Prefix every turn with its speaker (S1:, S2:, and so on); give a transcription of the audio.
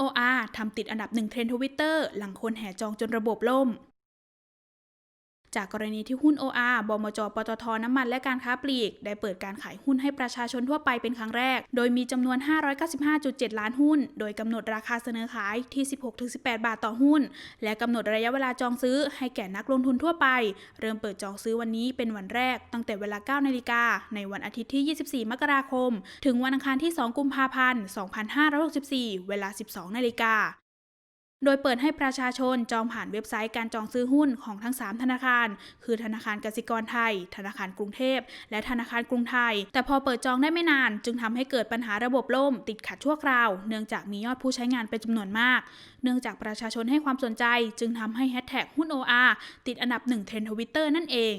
S1: OR ทำติดอันดับหนึ่งเทรนด์ทวิตเตอร์หลังคนแห่จองจนระบบล่ม จากกรณีที่หุ้น OR บมจ ปตท น้ำมันและการค้าปลีก ได้เปิดการขายหุ้นให้ประชาชนทั่วไปเป็นครั้งแรก โดยมีจำนวน 595.7 ล้านหุ้น โดยกำหนดราคาเสนอขายที่ 16-18 บาทต่อหุ้น และกำหนดระยะเวลาจองซื้อให้แก่นักลงทุนทั่วไป เริ่มเปิดจองซื้อวันนี้เป็นวันแรก ตั้งแต่เวลา 9 นาฬิกา ในวันอาทิตย์ที่ 24 มกราคม ถึงวันอังคารที่ 2 กุมภาพันธ์ 2564 เวลา 12 นาฬิกา โดยเปิดให้ประชาชนจองผ่านเว็บไซต์การจองซื้อหุ้นของทั้ง 3 ธนาคาร คือธนาคารกสิกรไทย ธนาคารกรุงเทพ และธนาคารกรุงไทย แต่พอเปิดจองได้ไม่นาน จึงทำให้เกิดปัญหาระบบล่ม ติดขัดชั่วคราว เนื่องจากมียอดผู้ใช้งานเป็นจำนวนมาก เนื่องจากประชาชนให้ความสนใจ จึงทำให้แฮชแท็กหุ้น OR ติดอันดับหนึ่งเทรนด์ทวิตเตอร์นั่นเอง